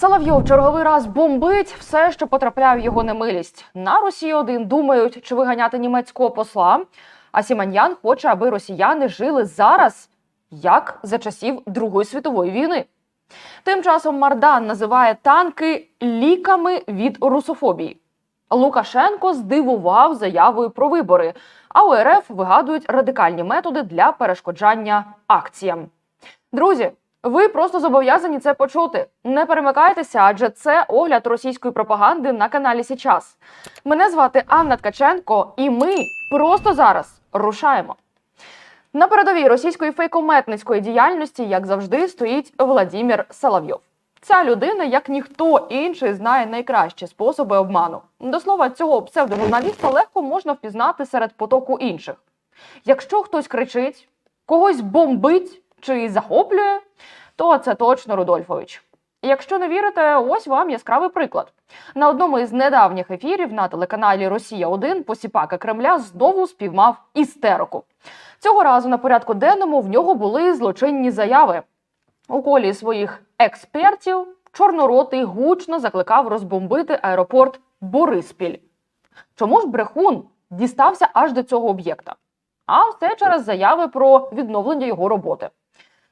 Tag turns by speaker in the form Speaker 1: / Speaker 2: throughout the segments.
Speaker 1: Соловйов черговий раз бомбить все, що потрапляє в його немилість. На Росії 1 думають, чи виганяти німецького посла. А Сіманьян хоче, аби росіяни жили зараз, як за часів Другої світової війни. Тим часом Мардан називає танки ліками від русофобії. Лукашенко здивував заявою про вибори, а у РФ вигадують радикальні методи для перешкоджання акціям. Друзі, ви просто зобов'язані це почути. Не перемикайтеся, адже це огляд російської пропаганди на каналі Січас. Мене звати Анна Ткаченко, і ми просто зараз рушаємо. На передовій російської фейкометницької діяльності, як завжди, стоїть Владімір Соловйов. Ця людина, як ніхто інший, знає найкращі способи обману. До слова, цього псевдожурналіста легко можна впізнати серед потоку інших. Якщо хтось кричить, когось бомбить чи захоплює, то це точно Рудольфович. Якщо не вірите, ось вам яскравий приклад. На одному із недавніх ефірів на телеканалі Росія 1 посіпака Кремля знову спіймав істерику. Цього разу на порядку денному в нього були злочинні заяви. У колі своїх експертів Чорноротий гучно закликав розбомбити аеропорт Бориспіль. Чому ж брехун дістався аж до цього об'єкта? А все через заяви про відновлення його роботи.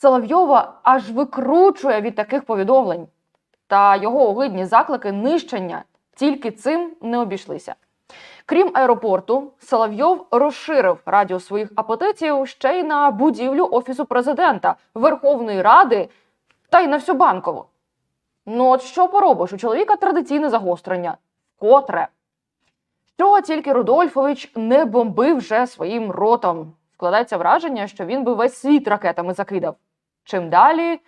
Speaker 1: Соловйова аж викручує від таких повідомлень. Та його огидні заклики нищення тільки цим не обійшлися. Крім аеропорту, Соловйов розширив радіус своїх апетитів ще й на будівлю Офісу президента, Верховної Ради та й на всю банкову. Ну, от що поробиш? У чоловіка традиційне загострення. Котре. Що тільки Рудольфович не бомбив вже своїм ротом. Складається враження, що він би весь світ ракетами закидав. Чим далі,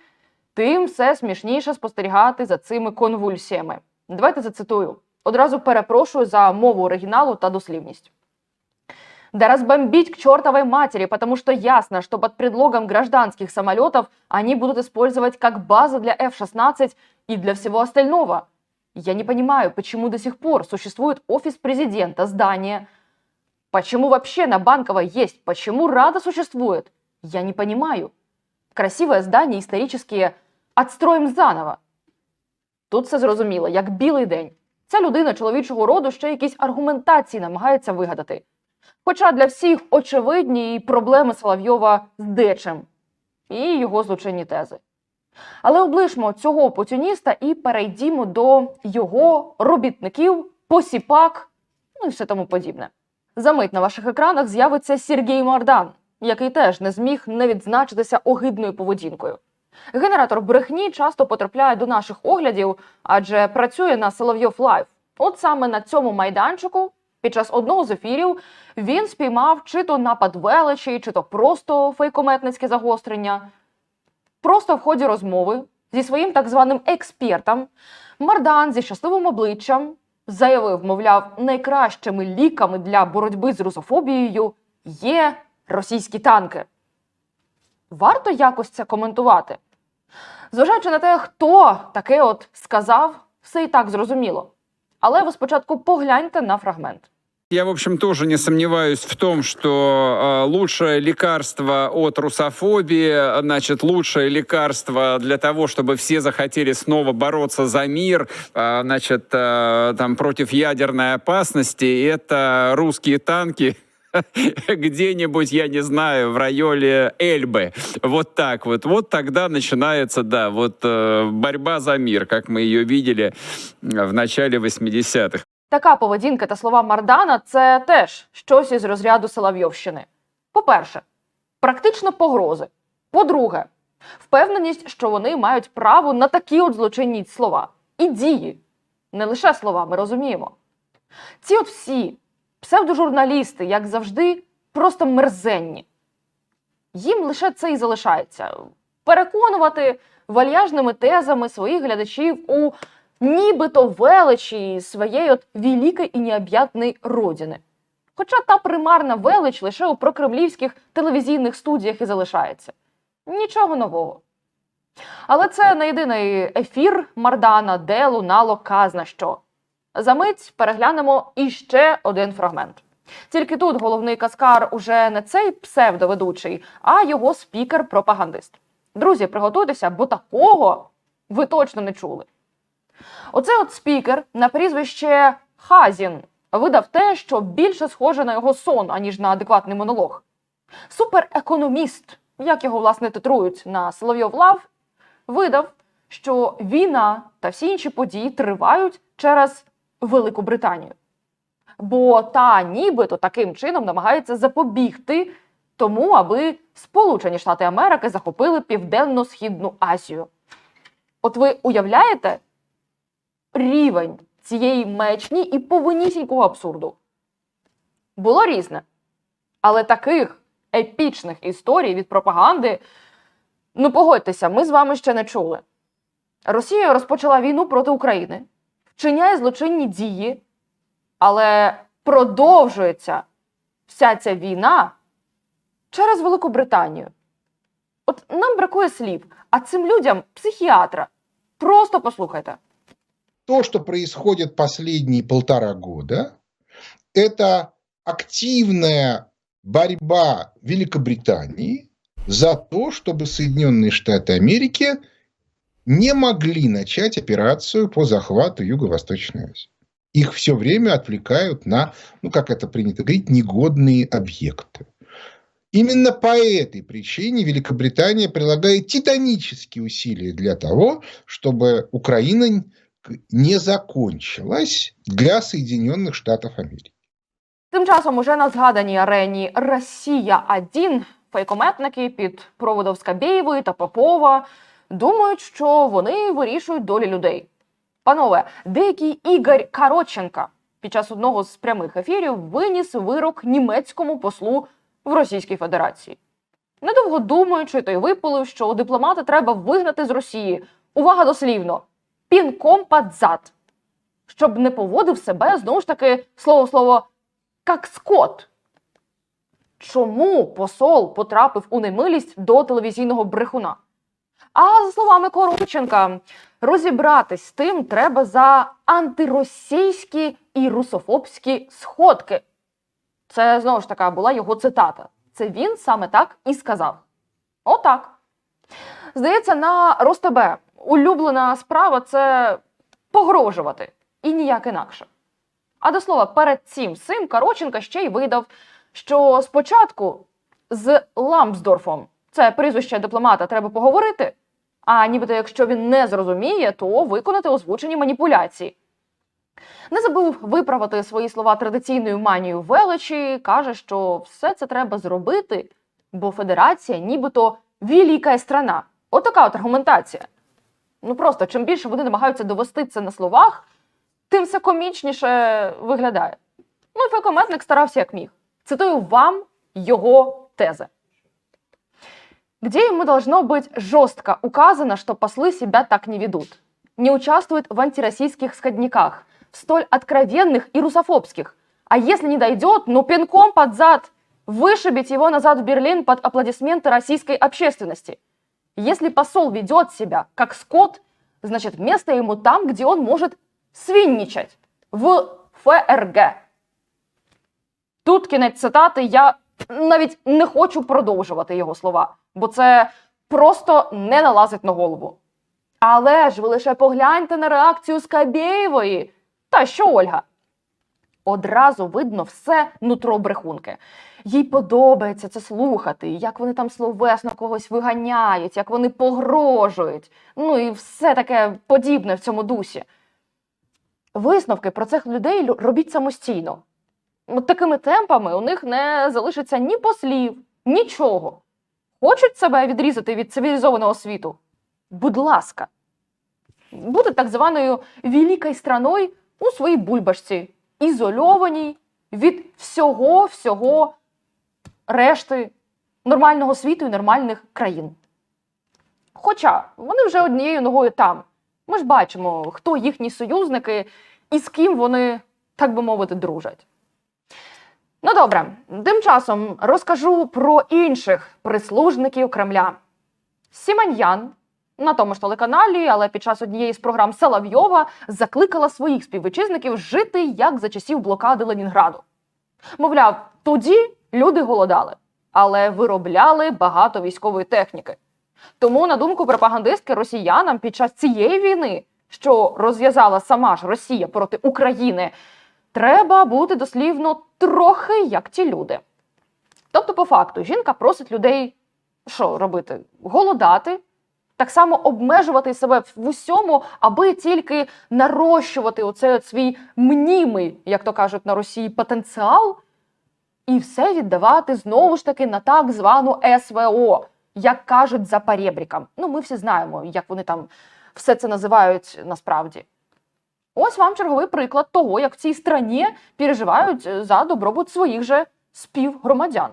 Speaker 1: тим все смішніше спостерігати за цими конвульсіями. Давайте зацитую. Одразу перепрошую за мову оригіналу та дослівність. Да разбомбить к чертовой матери, потому что ясно, что под предлогом гражданских самолетов они будут использовать как база для F-16 и для всего остального. Я не понимаю, почему до сих пор существует офис президента, здание. Почему вообще на Банковой есть? Почему Рада существует? Я не понимаю. Красивое здание, исторические. Отстроим заново. Тут все зрозуміло, як білий день. Ця людина чоловічого роду ще якісь аргументації намагається вигадати. Хоча для всіх очевидні і проблеми Соловйова з дечем і його злочинні тези. Але облишмо цього опортюніста і перейдімо до його робітників, посіпак, ну і все тому подібне. Замить на ваших екранах з'явиться Сергій Мардан, який теж не зміг не відзначитися огидною поведінкою. Генератор брехні часто потрапляє до наших оглядів, адже працює на Соловйов Лайв. От саме на цьому майданчику під час одного з ефірів він спіймав чи то напад величі, чи то просто фейкометницьке загострення. Просто в ході розмови зі своїм так званим експертом Мардан зі щасливим обличчям заявив, мовляв, найкращими ліками для боротьби з русофобією є російські танки. Варто якось це коментувати. Зважаючи на те, хто таке от сказав, все і так зрозуміло. Але ви спочатку погляньте на фрагмент.
Speaker 2: Я, в общем, тоже не сомневаюсь в том, что э, лучшее лекарство от русофобии, значит, лучшее лекарство для того, чтобы все захотели снова бороться за мир, э, значит, э, там, против ядерной опасности, это русские танки, где-нибудь, я не знаю, в районе Эльбы. Вот так вот. Вот тогда начинается, да, вот э, борьба за мир, как мы ее видели э, в начале 80-х.
Speaker 1: Така поведінка та слова Мардана це теж щось із розряду Соловйовщини. По-перше, практично погрози. По-друге, впевненість, що вони мають право на такі от злочинні слова і дії. Не лише слова, ми розуміємо. Ці от всі псевдожурналісти, як завжди, просто мерзенні. Їм лише це і залишається переконувати вальяжними тезами своїх глядачів у нібито величі своєї от великої і необ'ятної родини. Хоча та примарна велич лише у прокремлівських телевізійних студіях і залишається. Нічого нового. Але це не єдиний ефір Мардана, де лунало казна що. Замить переглянемо іще один фрагмент. Тільки тут головний каскар уже не цей псевдоведучий, а його спікер-пропагандист. Друзі, приготуйтеся, бо такого ви точно не чули. Оцей от спікер на прізвище Хазін видав те, що більше схоже на його сон, аніж на адекватний монолог. Суперекономіст, як його власне титрують на Соловйов Лав, видав, що війна та всі інші події тривають через Велику Британію. Бо та нібито таким чином намагається запобігти тому, аби Сполучені Штати Америки захопили Південно-Східну Азію. От ви уявляєте рівень цієї мечні і повинісінького абсурду? Було різне. Але таких епічних історій від пропаганди, ну погодьтеся, ми з вами ще не чули. Росія розпочала війну проти України, вчиняє злочинні дії, але продовжується вся ця війна через Велику Британію. От нам бракує слів, а цим людям психіатра. Просто послухайте.
Speaker 3: то, что происходит последние полтора года, это активная борьба Великобритании за то, чтобы Соединенные Штаты Америки не могли начать операцию по захвату Юго-Восточной Азии. Их все время отвлекают на, ну, как это принято говорить, негодные объекты. Именно по этой причине Великобритания прилагает титанические усилия для того, чтобы Украина не закончилась для Соединенных Штатов Америки.
Speaker 1: Тим часом уже на згаданій арені Росія 1 фейкометники під проводом Скабєєвої та Попова думають, що вони вирішують долі людей. Панове, деякий Ігор Кароченка під час одного з прямих ефірів виніс вирок німецькому послу в Російській Федерації. Недовго думаючи, той випалив, що дипломата треба вигнати з Росії. Увага дослівно! Пінком пад зад. Щоб не поводив себе знову ж таки слово слово як скот. Чому посол потрапив у немилість до телевізійного брехуна? А за словами Короченка, розібратись з тим треба за антиросійські і русофобські сходки. Це знову ж така була його цитата. Це він саме так і сказав. Отак. Здається, на Ростебе улюблена справа це погрожувати і ніяк інакше. А до слова, перед цим сим Кароченка ще й видав, що спочатку з Ламсдорфом, це прізвище дипломата, треба поговорити. А нібито, якщо він не зрозуміє, то виконати озвучені маніпуляції. Не забув виправити свої слова традиційною манією величі, каже, що все це треба зробити, бо федерація нібито велика страна. Отака от аргументація. Ну просто чим більше вони намагаються довести це на словах, тим все комічніше виглядає. Ну і фекометник старався як міг. Цитую вам його тези. Где ему должно быть жестко указано, что послы себя так не ведут? Не участвуют в антироссийских сходниках, в столь откровенных и русофобских. А если не дойдет, ну пинком под зад, вышибить его назад в Берлин под аплодисменты российской общественности. Если посол ведет себя как скот, значит место ему там, где он может свинничать в ФРГ. Тут кінець цитати. Я навіть не хочу продовжувати його слова, бо це просто не налазить на голову. Але ж ви лише погляньте на реакцію Скабєєвої. Та що Ольга? Одразу видно все нутро брехунки. Їй подобається це слухати, як вони там словесно когось виганяють, як вони погрожують. Ну і все таке подібне в цьому дусі. Висновки про цих людей робіть самостійно. От такими темпами у них не залишиться ні послів, нічого. Хочуть себе відрізати від цивілізованого світу? Будь ласка, бути так званою великою страною у своїй бульбашці, ізольованій від всього всього решти нормального світу і нормальних країн. Хоча вони вже однією ногою там. Ми ж бачимо, хто їхні союзники і з ким вони, так би мовити, дружать. Ну добре, тим часом розкажу про інших прислужників Кремля. Сіманьян на тому ж телеканалі, але під час однієї з програм Соловйова закликала своїх співвітчизників жити як за часів блокади Ленінграду. Мовляв, тоді люди голодали, але виробляли багато військової техніки. Тому, на думку пропагандистки, росіянам під час цієї війни що розв'язала сама ж Росія проти України, треба бути дослівно трохи як ті люди. Тобто, по факту, жінка просить людей що робити? Голодати, так само обмежувати себе в усьому, аби тільки нарощувати оцей от свій мнімий, як то кажуть на Росії, потенціал, і все віддавати знову ж таки на так звану СВО, як кажуть за перебріком. Ну, ми всі знаємо, як вони там все це називають насправді. Ось вам черговий приклад того, як в цій страні переживають е, за добробут своїх же співгромадян.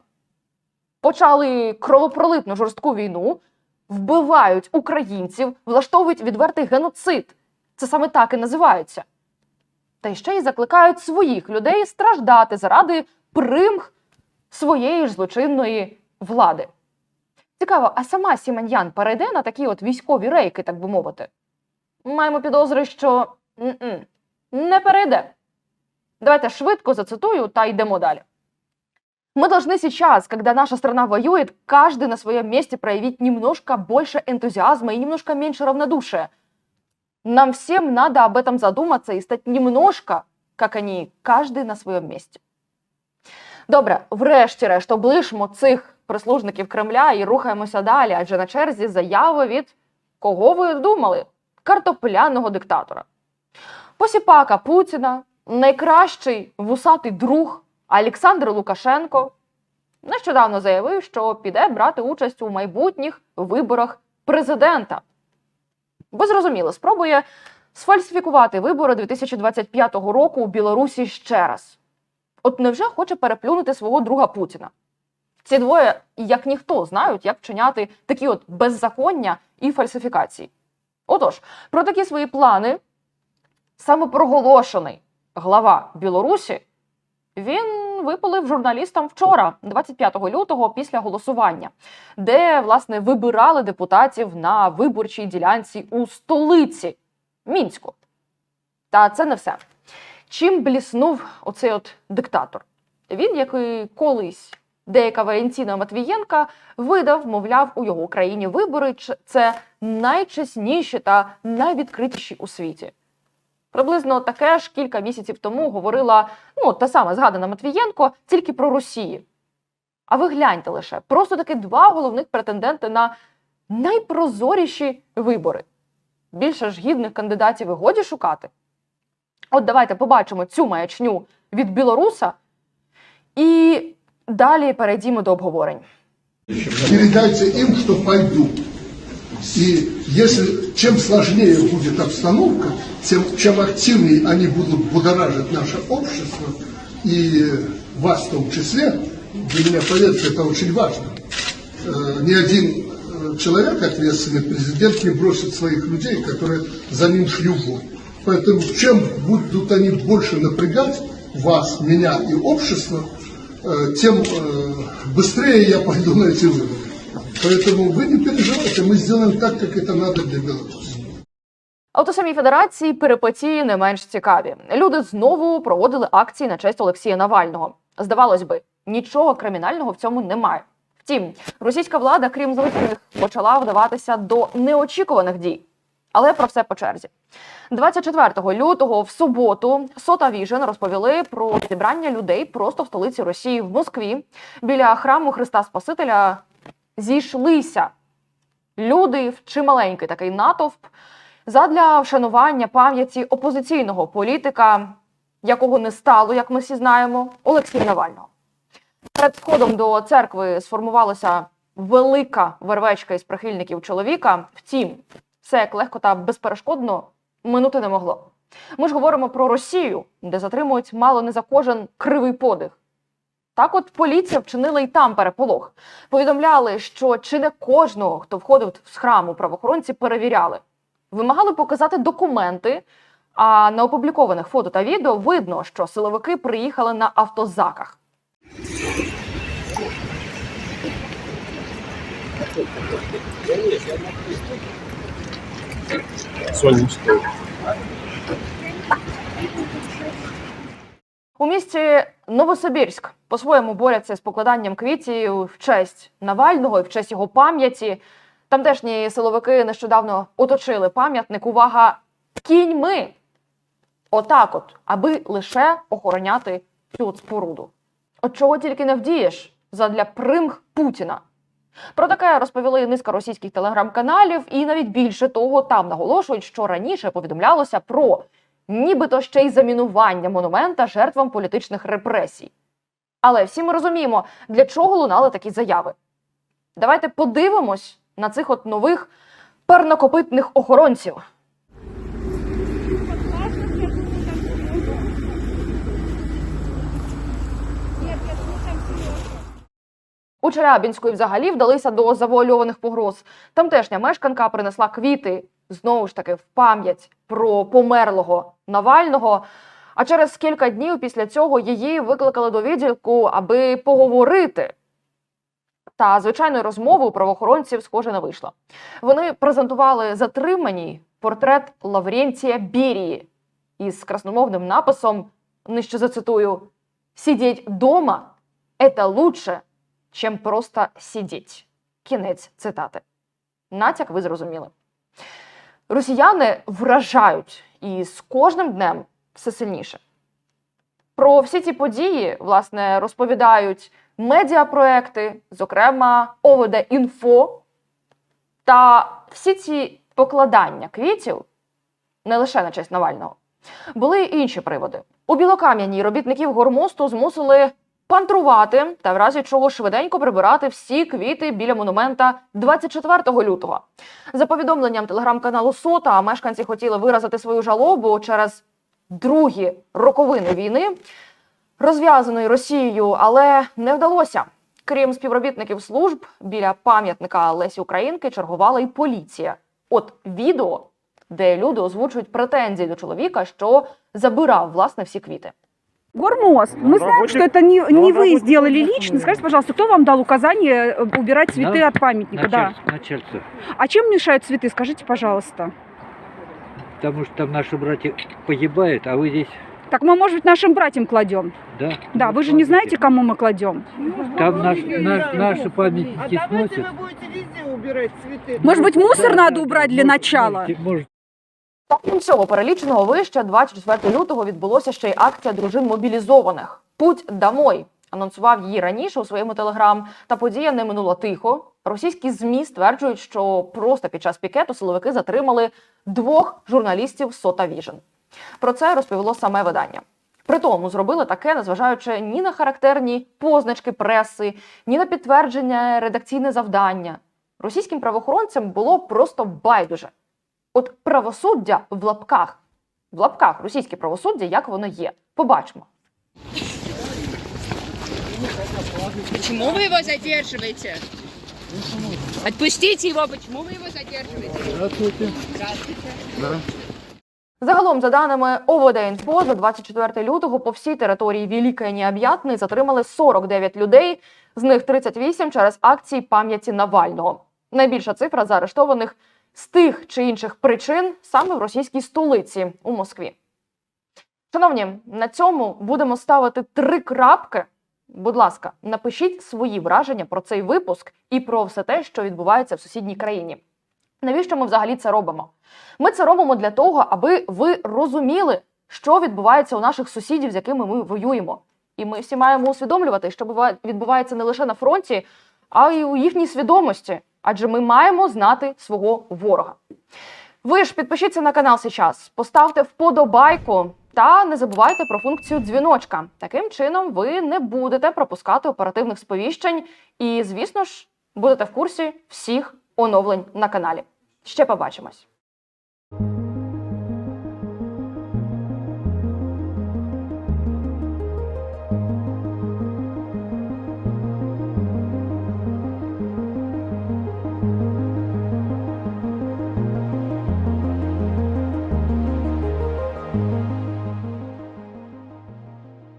Speaker 1: Почали кровопролитну жорстку війну, вбивають українців, влаштовують відвертий геноцид. Це саме так і називається. Та ще й закликають своїх людей страждати заради примх своєї ж злочинної влади. Цікаво, а сама Сіманьян перейде на такі от військові рейки, так би мовити? Маємо підозри, що м-м, не перейде. Давайте швидко зацитую та йдемо далі. Мы должны сейчас, когда наша страна воюет, каждый на своем месте проявить немножко больше энтузиазма и немножко меньше равнодушия. Нам всем надо об этом задуматься и стать немножко, как они, каждый на своем месте. Добре, врешті-решт облишмо цих прислужників Кремля і рухаємося далі, адже на черзі заяви від кого ви думали? Картопляного диктатора. Посіпака Путіна, найкращий вусатий друг Олександр Лукашенко нещодавно заявив, що піде брати участь у майбутніх виборах президента. Бо зрозуміло, спробує сфальсифікувати вибори 2025 року у Білорусі ще раз. От невже хоче переплюнути свого друга Путіна? Ці двоє, як ніхто, знають, як вчиняти такі от беззаконня і фальсифікації. Отож, про такі свої плани самопроголошений глава Білорусі він випалив журналістам вчора, 25 лютого, після голосування, де власне вибирали депутатів на виборчій ділянці у столиці Мінську. Та це не все. Чим бліснув оцей от диктатор? Він, як і колись деяка Валентіна Матвієнка, видав, мовляв, у його країні вибори це найчесніші та найвідкритіші у світі. Приблизно таке ж кілька місяців тому говорила ну, та сама згадана Матвієнко, тільки про Росію. А ви гляньте лише, просто таки два головних претенденти на найпрозоріші вибори. Більше ж гідних кандидатів і годі шукати. От давайте побачимо цю маячню від білоруса і далі перейдімо до обговорень.
Speaker 4: передайте им, что пойдут. И если чем сложнее будет обстановка, тем чем активнее они будут будоражить наше общество, и вас в том числе, для меня, поверьте, это очень важно. Э, Ни один э, человек, ответственный президент, не бросит своих людей, которые за ним бой. Поэтому чем будут они больше напрягать вас, меня и общество, э, тем быстрее я пойду на эти выборы. Поэтому вы не переживайте, мы сделаем так, как это надо для Беларуси.
Speaker 1: А от у самій федерації перипетії не менш цікаві. Люди знову проводили акції на честь Олексія Навального. Здавалось би, нічого кримінального в цьому немає. Втім, російська влада, крім злочинних, почала вдаватися до неочікуваних дій. Але про все по черзі. 24 лютого в суботу Сота Віжен розповіли про зібрання людей просто в столиці Росії в Москві. Біля храму Христа Спасителя зійшлися люди, чималенький такий натовп, задля вшанування пам'яті опозиційного політика, якого не стало, як ми всі знаємо, Олексія Навального. Перед входом до церкви сформувалася велика вервечка із прихильників чоловіка. Втім, все як легко та безперешкодно минути не могло. Ми ж говоримо про Росію, де затримують мало не за кожен кривий подих. Так от поліція вчинила і там переполох. Повідомляли, що чи не кожного, хто входив з храму, правоохоронці перевіряли. Вимагали показати документи, а на опублікованих фото та відео видно, що силовики приїхали на автозаках. У місті Новосибірськ по-своєму борються з покладанням квітів в честь Навального і в честь його пам'яті. Тамтешні силовики нещодавно оточили пам'ятник. Увага кіньми. Отак, от, аби лише охороняти цю споруду. От чого тільки не вдієш задля примх Путіна. Про таке розповіли низка російських телеграм-каналів, і навіть більше того, там наголошують, що раніше повідомлялося про нібито ще й замінування монумента жертвам політичних репресій. Але всі ми розуміємо, для чого лунали такі заяви. Давайте подивимось на цих от нових парнокопитних охоронців. У Челябінську і взагалі вдалися до завуальованих погроз. Тамтешня мешканка принесла квіти знову ж таки в пам'ять про померлого Навального. А через кілька днів після цього її викликали до відділку, аби поговорити. Та звичайної розмови у правоохоронців схоже не вийшло. Вони презентували затриманій портрет Лаврентія Берії із красномовним написом, нижче зацитую: Сидіть дома це лучше, чим просто сидіть. Кінець цитати. Натяк ви зрозуміли. Росіяни вражають і з кожним днем все сильніше. Про всі ці події, власне, розповідають медіапроекти, зокрема ОВД Інфо. Та всі ці покладання квітів не лише на честь Навального. Були й інші приводи. У Білокам'яні робітників гормосту змусили пантрувати та в разі чого швиденько прибирати всі квіти біля монумента 24 лютого. За повідомленням телеграм-каналу Сота, мешканці хотіли виразити свою жалобу через другі роковини війни, розв'язаної Росією, але не вдалося. Крім співробітників служб, біля пам'ятника Лесі Українки чергувала і поліція. От відео, де люди озвучують претензії до чоловіка, що забирав власне всі квіти.
Speaker 5: Гормост, мы
Speaker 6: Ну,
Speaker 5: знаем,
Speaker 6: рабочий-
Speaker 5: что это не,
Speaker 6: ну,
Speaker 5: не вы
Speaker 6: рабочий-
Speaker 5: сделали лично. Скажите, пожалуйста, кто вам дал указание э, убирать цветы
Speaker 6: Да?
Speaker 5: от памятника? Да.
Speaker 6: Начальство, начальство.
Speaker 5: А чем мешают цветы, скажите, пожалуйста?
Speaker 6: Потому что там наши братья погибают, а вы здесь,
Speaker 5: Так мы, может быть, нашим братьям кладем.
Speaker 6: да?
Speaker 5: Да,
Speaker 6: Ну,
Speaker 5: вы же не
Speaker 6: смотрите.
Speaker 5: знаете, кому мы кладем.
Speaker 6: Там наш, наш- наши
Speaker 7: А
Speaker 6: памятники
Speaker 7: давайте
Speaker 6: сносят.
Speaker 7: вы будете везде убирать цветы.
Speaker 5: Может быть, мусор
Speaker 6: Да,
Speaker 5: надо
Speaker 6: да,
Speaker 5: убрать
Speaker 6: да,
Speaker 5: для
Speaker 6: может,
Speaker 5: начала?
Speaker 6: можете- может,
Speaker 1: Окрім всього переліченого вище 24 лютого відбулося ще й акція дружин мобілізованих. Путь домой анонсував її раніше у своєму телеграм. Та подія не минула тихо. Російські змі стверджують, що просто під час пікету силовики затримали двох журналістів Сота Віжен. Про це розповіло саме видання. При тому зробили таке, незважаючи ні на характерні позначки преси, ні на підтвердження редакційне завдання. Російським правоохоронцям було просто байдуже. От правосуддя в лапках, в лапках російське правосуддя, як воно є. Побачимо.
Speaker 8: Почему вы его задерживаете? Отпустите его, почему вы его задерживаете?
Speaker 1: Загалом, за даними ОВД-інфо, за 24 лютого по всій території Великої Необ'ятної затримали 49 людей, з них 38 через акції пам'яті Навального. Найбільша цифра заарештованих з тих чи інших причин саме в російській столиці у Москві. Шановні, на цьому будемо ставити три крапки. Будь ласка, напишіть свої враження про цей випуск і про все те, що відбувається в сусідній країні. Навіщо ми взагалі це робимо? Ми це робимо для того, аби ви розуміли, що відбувається у наших сусідів, з якими ми воюємо. І ми всі маємо усвідомлювати, що відбувається не лише на фронті, а й у їхній свідомості. Адже ми маємо знати свого ворога. Ви ж підпишіться на канал зараз, поставте вподобайку та не забувайте про функцію дзвіночка. Таким чином, ви не будете пропускати оперативних сповіщень і, звісно ж, будете в курсі всіх оновлень на каналі. Ще побачимось.